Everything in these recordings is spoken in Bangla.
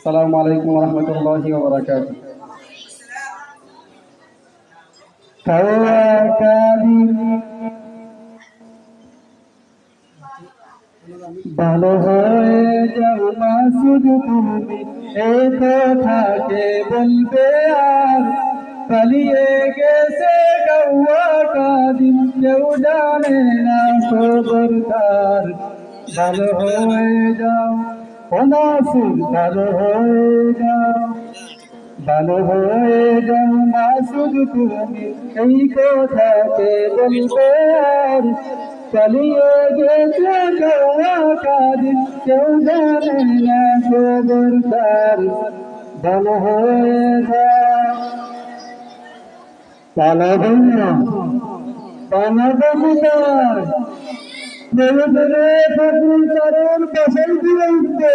আসসালামু আলাইকুম রহমতুল্লাহি ভালো হয়ে যাও মাসুদ, তুমি এ কথাকে বলবে আর? পালিয়ে গেছে গৌয়া কাদিম, কেউ জানে না খবর তার ভালো হয়ে যাও ও মাসুদ ভালো হয়ে যাও ভালো যাও মাসুদ তুমি এই কথাকে বলবে আর চালিয়ে গেছে কাদিম কেউ জানে না খবর তার ভালো হয়ে যাও পালাবেন না পালাবেন না ধরে ধরে ফজল কারণ ফসল দিয়ে উঠবে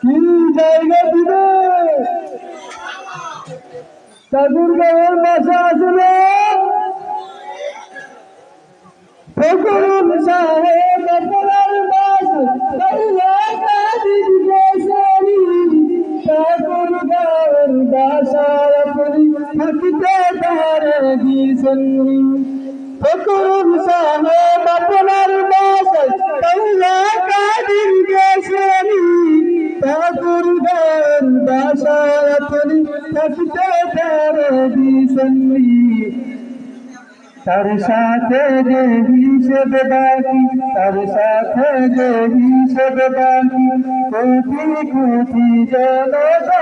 কি জায়গা দিবে ঠাকুর গাঁয়ের বাসা আসলে ফকরুল সাহেব আপনার বাস আল্লাহ কাদির গেছানি ঠাকুর তার সাথে যে হিসেব বাকি তার সাথে যে হিসেব বাকি কোটি কোটি জন